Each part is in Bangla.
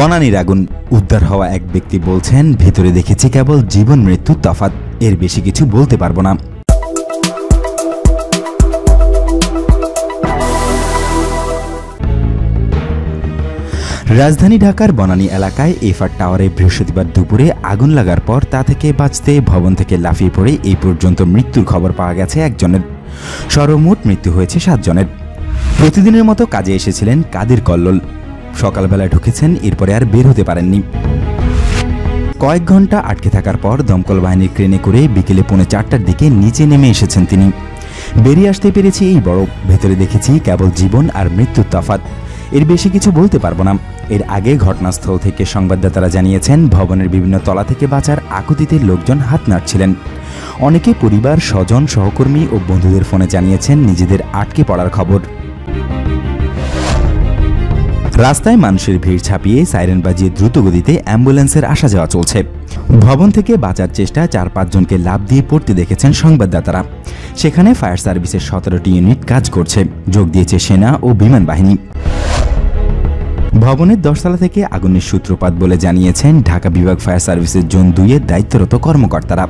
বনানীর আগুন উদ্ধার হওয়া এক ব্যক্তি বলছেন, ভেতরে দেখেছি কেবল জীবন, মৃত্যু, তফাৎ। এর বেশি কিছু বলতে পারব না। রাজধানী ঢাকার বনানী এলাকায় এফআর টাওয়ারে বৃহস্পতিবার দুপুরে আগুন লাগার পর তা থেকে বাঁচতে ভবন থেকে লাফিয়ে পড়ে এই পর্যন্ত মৃত্যুর খবর পাওয়া গেছে একজনের। সর্বমোট মৃত্যু হয়েছে সাতজনের। প্রতিদিনের মতো কাজে এসেছিলেন কাদের কল্লোল। সকালবেলায় ঢুকেছেন, এরপরে আর বের হতে পারেননি। কয়েক ঘণ্টা আটকে থাকার পর দমকল বাহিনীর ক্রেনে করে বিকেলে পৌনে চারটার দিকে নিচে নেমে এসেছেন তিনি। বেরিয়ে আসতে পেরেছি এই বড়, ভেতরে দেখেছি কেবল জীবন আর মৃত্যুর তফাৎ। এর বেশি কিছু বলতে পারব না। এর আগে ঘটনাস্থল থেকে সংবাদদাতারা জানিয়েছেন, ভবনের বিভিন্ন তলা থেকে বাঁচার আকুতিতে লোকজন হাত নাড়ছিলেন। অনেকে পরিবার, স্বজন, সহকর্মী ও বন্ধুদের ফোনে জানিয়েছেন, নিজেদের আটকে পড়ার খবর। রাস্তায় মানুষের ভিড় ছাপিয়ে সাইরেন বাজিয়ে দ্রুতগতিতে অ্যাম্বুলেন্সের আসা যাওয়া চলছে। ভবন থেকে বাঁচার চেষ্টা চার পাঁচজনকে লাভ দিয়ে পড়তে দেখেছেন সংবাদদাতারা। সেখানে ফায়ার সার্ভিসের সতেরোটি ইউনিট কাজ করছে, যোগ দিয়েছে সেনা ও বিমান বাহিনী। ভবনের দশতলা থেকে আগুনের সূত্রপাত বলে জানিয়েছেন ঢাকা বিভাগ ফায়ার সার্ভিসের জোন দুইয়ের দায়িত্বরত কর্মকর্তারা।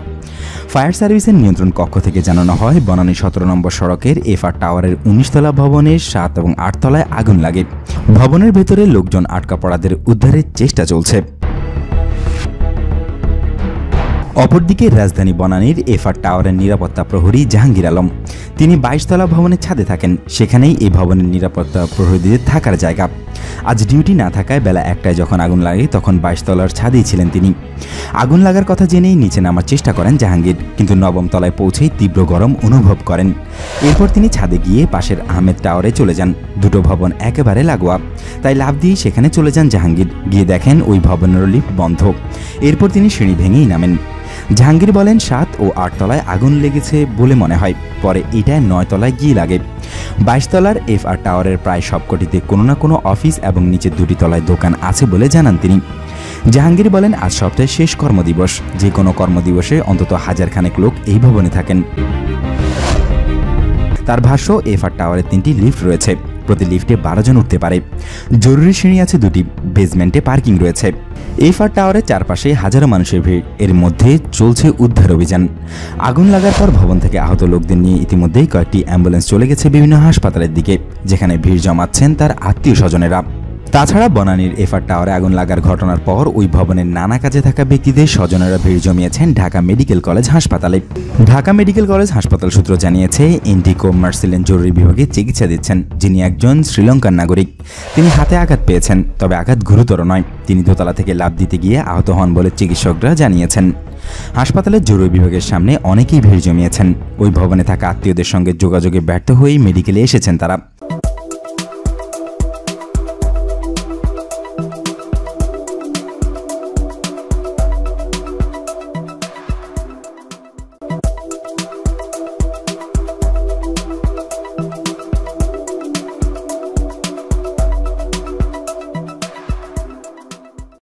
ফায়ার সার্ভিসের নিয়ন্ত্রণ কক্ষ থেকে জানানো হয়, বনানী সতেরো নম্বর সড়কের এফআর টাওয়ারের উনিশতলা ভবনের সাত এবং আটতলায় আগুন লাগে। ভবনের ভেতরে লোকজন আটকা পড়াদের উদ্ধারের চেষ্টা চলছে। অপরদিকে রাজধানী বনানীর এফআর টাওয়ারের নিরাপত্তা প্রহরী জাহাঙ্গীর আলম। তিনি বাইশতলা ভবনের ছাদে থাকেন, সেখানেই এই ভবনের নিরাপত্তা প্রহরীদের থাকার জায়গা। আজ ডিউটি না থাকায় বেলা একটায় যখন আগুন লাগে, তখন বাইশতলার ছাদেই ছিলেন তিনি। আগুন লাগার কথা জেনেই নিচে নামার চেষ্টা করেন জাহাঙ্গীর, কিন্তু নবম তলায় পৌঁছেই তীব্র গরম অনুভব করেন। এরপর তিনি ছাদে গিয়ে পাশের আহমেদ টাওয়ারে চলে যান। দুটো ভবন একেবারে লাগোয়া। তাই লাভ দিয়ে সেখানে চলে যান জাহাঙ্গীর। গিয়ে দেখেন ওই ভবনের লিফট বন্ধ। এরপর তিনি সিঁড়ি ভেঙেই নামেন। জাহাঙ্গীর বলেন, সাত ও আট তলায় আগুন লেগেছে বলে মনে হয়। পরে এটায় নয় তলায় গিয়ে লাগে। বাইশতলার এফ আর টাওয়ারের প্রায় সবকটিতে কোনো না কোনো অফিস এবং নিচের দুটি তলায় দোকান আছে বলে জানান তিনি। জাহাঙ্গীর বলেন, আজ সপ্তাহের শেষ কর্মদিবস। যে কোনো কর্মদিবসে অন্তত হাজারখানেক লোক এই ভবনে থাকেন। তার ভাষ্য এফ আর টাওয়ারে তিনটি লিফট রয়েছে। প্রতি লিফটে বারো জন উঠতে পারে। জরুরি শ্রেণি আছে দুটি বেসমেন্টে পার্কিং রয়েছে। এফআর টাওয়ারের চারপাশে হাজারো মানুষের ভিড়। এর মধ্যে চলছে উদ্ধার অভিযান। আগুন লাগার পর ভবন থেকে আহত লোকদের নিয়ে ইতিমধ্যেই কয়েকটি অ্যাম্বুলেন্স চলে গেছে বিভিন্ন হাসপাতালের দিকে, যেখানে ভিড় জমাচ্ছেন তার আত্মীয় স্বজনেরা তাছাড়া বনানীর এফআর টাওয়ারে আগুন লাগার ঘটনার পর ওই ভবনের নানা কাজে থাকা ব্যক্তিদের স্বজনেরা ভিড় জমিয়েছেন ঢাকা মেডিকেল কলেজ হাসপাতালে। ঢাকা মেডিকেল কলেজ হাসপাতাল সূত্র জানিয়েছে ইন্ডিকো মার্সিলেন জরুরি বিভাগে চিকিৎসা দিচ্ছেন। যিনি একজন শ্রীলঙ্কার নাগরিক। তিনি হাতে আঘাত পেয়েছেন, তবে আঘাত গুরুতর নয়। তিনি দোতলা থেকে লাভ দিতে গিয়ে আহত হন বলে চিকিৎসকরা জানিয়েছেন। হাসপাতালের জরুরি বিভাগের সামনে অনেকেই ভিড় জমিয়েছেন। ওই ভবনে থাকা আত্মীয়দের সঙ্গে যোগাযোগে ব্যর্থ হয়েই মেডিকেলে এসেছেন তারা।